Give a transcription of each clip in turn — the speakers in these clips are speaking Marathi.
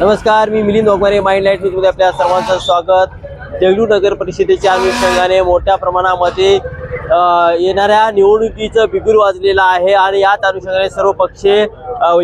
नमस्कार मी मिलिंद ओकमारे माइंड लाइट न्यूजमध्ये आपल्या सर्वांचं स्वागत. देगलूर नगर परिषदेच्या अनुषंगाने मोठ्या प्रमाणामध्ये येणाऱ्या निवडणुकीचं बिगुल वाजलेलं आहे आणि याच अनुषंगाने सर्व पक्षे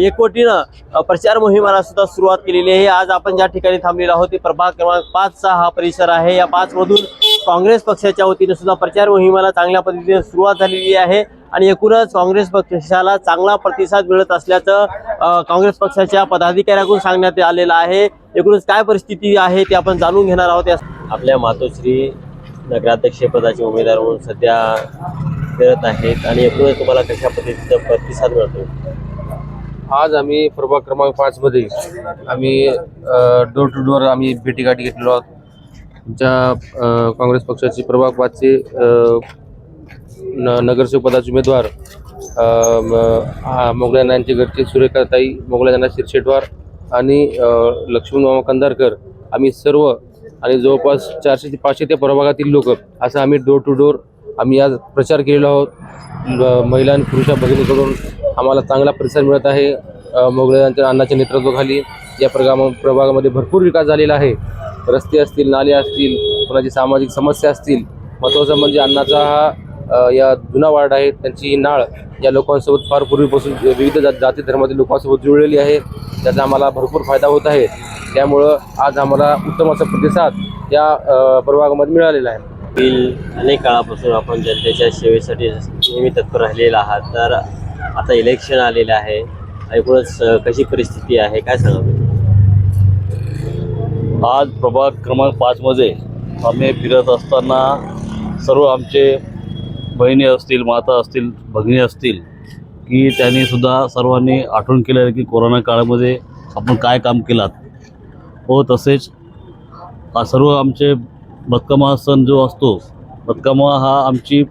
एकवटीनं प्रचार मोहिमाला सुद्धा सुरुवात केलेली आहे. आज आपण ज्या ठिकाणी थांबलेलो आहोत ते प्रभाग क्रमांक पाचचा हा परिसर आहे. या पाचमधून काँग्रेस पक्षाच्या वतीने सुद्धा प्रचार मोहिमाला चांगल्या पद्धतीने सुरुवात झालेली आहे. आणि एकूणच काँग्रेस पक्षाला चांगला प्रतिसाद मिळत असल्याचं काँग्रेस पक्षाच्या पदाधिकाऱ्याकडून सांगण्यात आलेलं आहे. एकूणच काय परिस्थिती आहे ते आपण जाणून घेणार आहोत. या- आपल्या मातोश्री नगराध्यक्षपदाचे उमेदवार म्हणून सध्या फिरत आहेत आणि एकूणच तुम्हाला कशा पद्धतीचा प्रतिसाद मिळतो? आज आम्ही प्रभाग क्रमांक पाच मध्ये आम्ही डोर टू डोर आम्ही भेटीगाठी घेतलेलो आहोत. आमच्या काँग्रेस पक्षाचे प्रभाग पाचचे न नगरसेवकपदाचे उमेदवार अ, म- यांचे घरचे सुरेखाताई मोगल्या शिरशेटवार आणि लक्ष्मण मामा कंदारकर आम्ही सर्व आणि जवळपास चारशे ते पाचशे त्या प्रभागातील लोक असं आम्ही डोर टू डोर आम्ही आज प्रचार केलेलो आहोत. महिला आणि पुरुषा भगिनीकडून आम्हाला चांगला प्रतिसाद मिळत आहे. अ, अन्नाच्या यांच्या नेतृत्वाखाली या प्रगा प्रभागामध्ये भरपूर विकास झालेला आहे. रस्ते असतील नाले असतील कोणाची सामाजिक समस्या असतील महत्त्वाचं म्हणजे अन्नाचा हा या जुना वार्ड आहे त्यांची ही नाळ या लोकांसोबत फार पूर्वीपासून विविध जा जाती धर्मातील लोकांसोबत जुळलेली आहे. त्याचा आम्हाला भरपूर फायदा होत आहे. त्यामुळं आज आम्हाला उत्तम असा प्रतिसाद या प्रभागामध्ये मिळालेला आहे. मागील अनेक काळापासून आपण जनतेच्या सेवेसाठी नेहमी तत्पर राहिलेला आहात. तर आता इलेक्शन आलेलं आहे. एकूणच कशी परिस्थिती आहे? काय सांगा आज प्रभाग क्रमांक पाचमध्ये आम्ही फिरत असताना सर्व आमचे बहिणी असतील माता असतील भगिनी असतील की त्यांनी सुद्धा सर्वांनी आठवण केलं आहे की कोरोना काळामध्ये आपण काय काम केलात. हो तसेच हा सर्व आमचे बतकमा सण जो असतो बतकमा हा आमची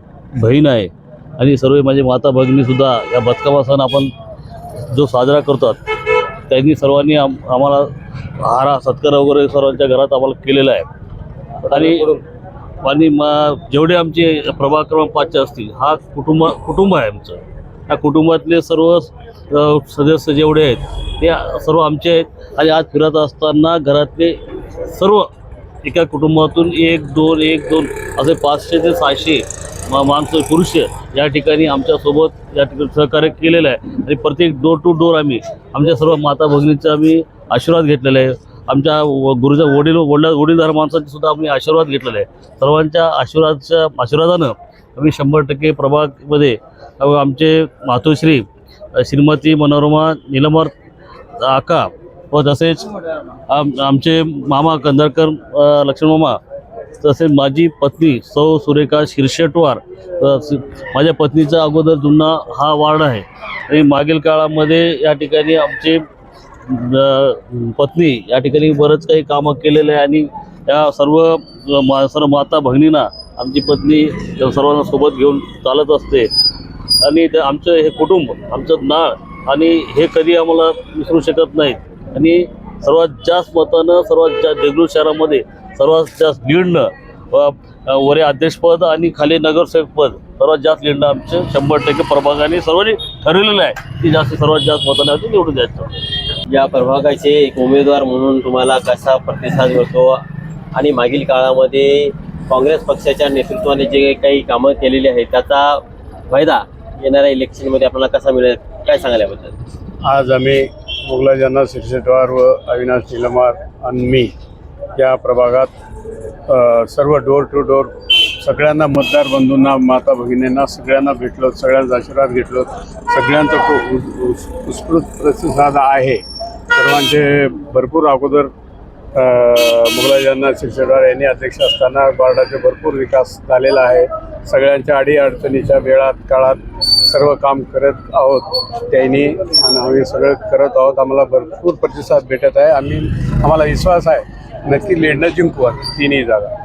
बहीण आहे आणि सर्व माझे माता भगिनीसुद्धा या बतकमा सण आपण जो साजरा करतात त्यांनी सर्वांनी आम आम्हाला हारा सत्कार वगैरे सर्वांच्या घरात आम्हाला केलेला आहे. आणि आणि मा जेवढे आमचे प्रभाग क्रमांक पाचचे असतील हा कुटुंब कुटुंब आहे आमचं. या कुटुंबातले सर्व सदस्य जेवढे आहेत ते सर्व आमचे आहेत. आणि आज फिरत असताना घरातले सर्व एका कुटुंबातून एक दोन एक दोन असे पाचशे ते सहाशे मा माणसं पुरुष या ठिकाणी आमच्यासोबत या ठिकाणी सहकार्य केलेलं आहे. आणि प्रत्येक डोर टू डोर आम्ही आमच्या सर्व माता भगिनीचा आम्ही आशीर्वाद घेतलेला आहे. आमच्या व- गुरुच्या वडील वडला वडीलधार माणसांचे सुद्धा आम्ही आशीर्वाद घेतलेला आहे. सर्वांच्या आशीर्वादच्या आशीर्वादानं आम्ही शंभर टक्के प्रभागमध्ये आमचे मातोश्री श्रीमती मनोरमा निलमर आका व तसेच आम आमचे मामा कंदरकर लक्ष्मणमामा तसेच माझी पत्नी सौ सुरेखा शिरशेटवार माझ्या पत्नीचा अगोदर जुना हा वार्ड आहे. आणि मागील काळामध्ये या ठिकाणी आमचे पत्नी या ठिकाणी बरंच काही कामं केलेलं आहे आणि या सर्व मा सर्व माता भगिनींना आमची पत्नी सर्वांना सोबत घेऊन चालत असते. आणि त्या आमचं हे कुटुंब आमचं नाळ आणि हे कधी आम्हाला विसरू शकत नाहीत. आणि सर्वात जास्त मतानं सर्वात जास्त देगलूर शहरामध्ये सर्वात जास्त लीडनं वरे अध्यक्षपद आणि खाली नगरसेवकपद सर्वात जास्त लीडनं आमचं शंभर टक्के प्रभागाने सर्वांनी ठरवलेलं आहे की जास्त सर्वात जास्त मताने निवडून द्यायचं या प्रभागाचे एक उमेदवार म्हणून तुम्हाला कसा प्रतिसाद मिळतो? आणि मागील काळामध्ये काँग्रेस पक्षाच्या नेतृत्वाने जे काही कामं केलेली आहेत त्याचा फायदा येणाऱ्या इलेक्शनमध्ये आपल्याला कसा मिळेल? काय सांगाल याबद्दल आज आम्ही मुगलाजांना शिरसेटवार व अविनाश निलमार आणि मी या प्रभागात सर्व डोर टू डोर सगळ्यांना मतदार बंधूंना माता भगिनींना सगळ्यांना भेटलो सगळ्यांचा आशीर्वाद घेतलो. सगळ्यांचा खूप उस- उत्स्फूर्त प्रतिसाद आहे. सर्वांचे भरपूर अगोदर अ, मुगलाजांना शिरसेटवार यांनी अध्यक्ष असताना वार्डाचे भरपूर विकास झालेला आहे. सगळ्यांच्या अडीअडचणीच्या वेळात काळात सर्व काम करत आहोत. त्यांनी आणि आम्ही सगळं करत आहोत. आम्हाला भरपूर प्रतिसाद भेटत आहे. आम्ही आम्हाला विश्वास आहे. नक्की लढणं जिंकू आम्ही. तिन्ही जागा.